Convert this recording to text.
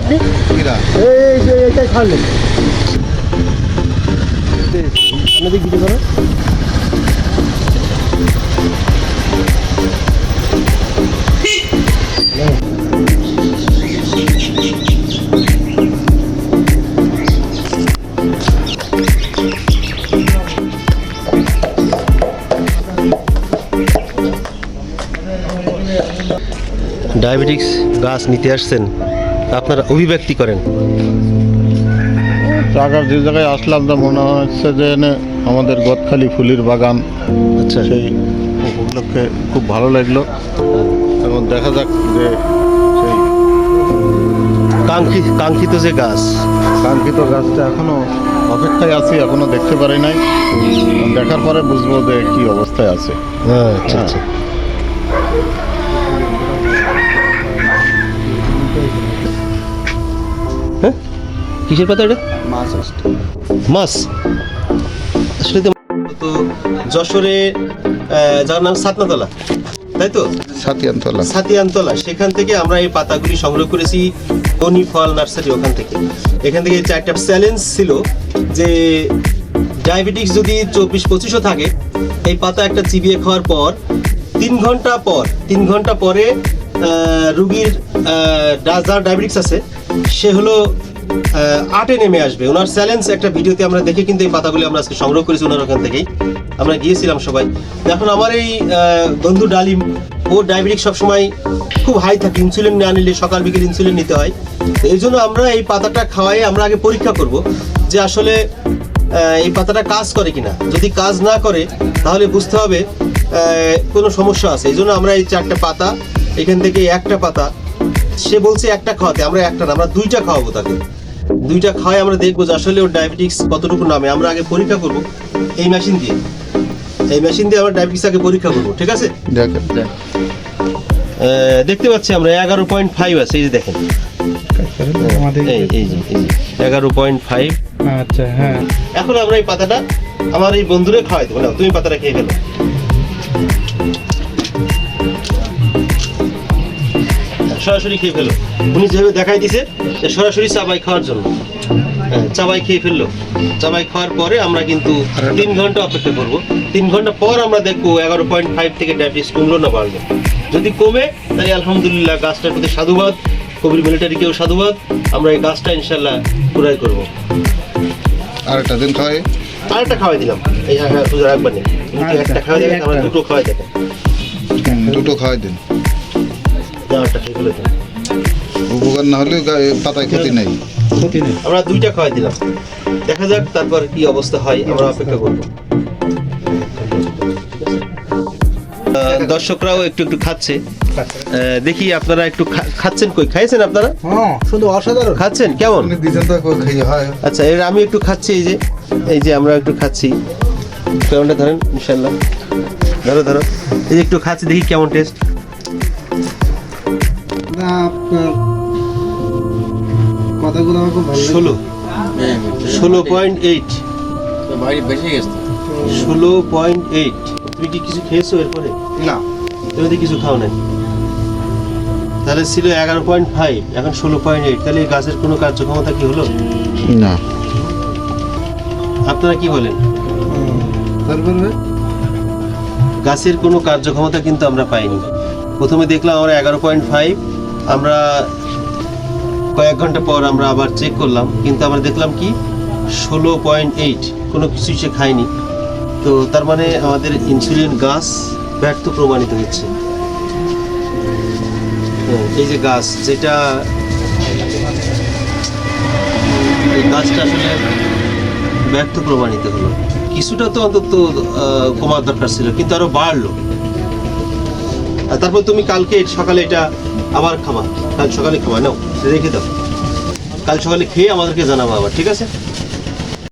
আপনি। এই এই যে এইটাই ছাড়লেন। আপনাদের কিছু করো। ডায়াবেটিক্স গাছ নিতে আসছেন। আপনারা অভিব্যক্তি করেন। জায়গার যে জায়গায় আসলাম তো মনে হচ্ছে যে এনে আমাদের গদখালি ফুলের বাগান। আচ্ছা। সেই উপলক্ষে খুব ভালো লাগল। এখন দেখা যাক যে সেই কাঙ্ক্ষিত কাঙ্ক্ষিত যে গাছ। কাঙ্ক্ষিত গাছটা এখনও অপেক্ষায় আছি এখনও দেখতে পারি নাই। দেখার পরে বুঝব যে কি অবস্থায় আছে। হ্যাঁ আচ্ছা আচ্ছা। কিসের পাতা এটা? মাছ আসলে তো তো যশোরে যার নাম সাতনাতলা তাই তো? সাতিয়ানতলা। সাতিয়ানতলা সেখান থেকে আমরা এই পাতাগুলি সংগ্রহ করেছি গনি ফল নার্সারি ওখান থেকে। এখান থেকে চারটা চ্যালেঞ্জ ছিল যে ডায়াবেটিক্স যদি চব্বিশ পঁচিশও থাকে এই পাতা একটা চিবিয়ে খাওয়ার পর তিন ঘণ্টা পর তিন ঘণ্টা পরে আহ, রুগীর যার ডায়াবেটিক্স আছে সে হলো আটে নেমে আসবে। ওনার চ্যালেঞ্জ একটা ভিডিওতে আমরা দেখে কিন্তু এই পাতাগুলি আমরা আজকে সংগ্রহ করেছি ওনার ওখান থেকেই। আমরা গিয়েছিলাম সবাই। এখন আমার এই বন্ধু ডালিম, ও ডায়াবেটিক সবসময় খুব হাই থাকে ইনসুলিন না নিলে সকাল বিকেল ইনসুলিন নিতে হয়। এই জন্য আমরা এই পাতাটা খাওয়াই, আমরা আগে পরীক্ষা করব যে আসলে এই পাতাটা কাজ করে কিনা। যদি কাজ না করে, তাহলে বুঝতে হবে কোনো সমস্যা আছে। এই জন্য আমরা এই চারটা পাতা, এখান থেকে একটা পাতা, সে বলছে একটা খাওয়াতে, আমরা একটা না, আমরা দুইটা খাওয়াবো তাকে। দুইটা খাওয়াই আমরা দেখব যে আসলে ওর ডায়াবেটিক্স কতটুকু নামে। আমরা আগে পরীক্ষা করব এই মেশিন দিয়ে। এই মেশিন দিয়ে আমরা ডায়াবেটিক্স আগে পরীক্ষা করব ঠিক আছে? আহ, দেখতে পাচ্ছি আমরা এগারো পয়েন্ট ফাইভ আছে এই যে দেখেন। এই এগারো পয়েন্ট ফাইভ আচ্ছা হ্যাঁ। এখন আমরা এই পাতাটা আমার এই বন্ধুরে খাওয়াই দেবো। না তুমি পাতাটা খেয়ে ফেলো। সরাসরি খেয়ে ফেলো উনি যেভাবে দেখাই দিছে সরাসরি চাবাই খাওয়ার জন্য। হ্যাঁ চাবাই খেয়ে ফেলল। চাবাই খাওয়ার পরে আমরা কিন্তু তিন ঘণ্টা অপেক্ষা করব। তিন ঘণ্টা পর আমরা দেখব এগারো পয়েন্ট ফাইভ থেকে ডায়াবেটিস কমলো না বাড়লো। যদি কমে তাহলে আলহামদুলিল্লাহ গাছটার প্রতি সাধুবাদ কবির মিলিটারিকেও সাধুবাদ। আমরা এই গাছটা ইনশাল্লাহ পুরাই করব। আর একটা দিন খাওয়াই। আরেকটা খাওয়াই দিলাম। এই হ্যাঁ হ্যাঁ পুজোর একবার নেই একটা খাওয়াই দেবেন আমরা দুটো খাওয়াই দেবেন। দুটো খাওয়াই দিন। দেওয়ারটা উপকার না হলে পাতায় ক্ষতি নেই। ক্ষতি নেই। আমরা দুইটা খাওয়াই দিলাম। দেখা যাক তারপর কি অবস্থা হয় আমরা অপেক্ষা করব। আহ, দর্শকরাও একটু একটু খাচ্ছে। দেখি আপনারা একটু খাচ্ছেন কই? খাইছেন আপনারা? হ্যাঁ। শুধু অসাধারণ। খাচ্ছেন? কেমন? হয়। আচ্ছা এর আমি একটু খাচ্ছি এই যে এই যে আমরা একটু খাচ্ছি। কেমনটা ধরেন? ইনশাল্লাহ ধরো ধরো। এই যে একটু খাচ্ছি দেখি কেমন টেস্ট কথাগুলো আমার খুব ভালো ষোলো। ষোলো পয়েন্ট এইট ষোলো পয়েন্ট এইট তুমি কি কিছু খেয়েছো এরপরে? না। তুমি তো কিছু খাও নাই তাহলে ছিল এগারো পয়েন্ট ফাইভ এখন ষোলো পয়েন্ট এইট তাহলে এই গাছের কোনো কার্যক্ষমতা কি হলো? না। আপনারা কি বলেন? গাছের কোনো কার্যক্ষমতা কিন্তু আমরা পাইনি। প্রথমে দেখলাম আমরা এগারো পয়েন্ট ফাইভ আমরা কয়েক ঘণ্টা পর আমরা আবার চেক করলাম, কিন্তু আমরা দেখলাম কি ষোলো পয়েন্ট এইট কোনো কিছুই সে খায়নি। তো তার মানে আমাদের ইনসুলিন গাছ ব্যর্থ প্রমাণিত হচ্ছে। এই যে গাছ যেটা এই গাছটা আসলে ব্যর্থ প্রমাণিত হলো। কিছুটা তো অন্তত কমার দরকার ছিল, কিন্তু আরও বাড়লো। তারপর তুমি কালকে সকালে এটা আবার খাবা। কাল সকালে খাবা। নাও, রেখে দাও। কাল সকালে খেয়ে আমাদেরকে জানাব আবার, ঠিক আছে?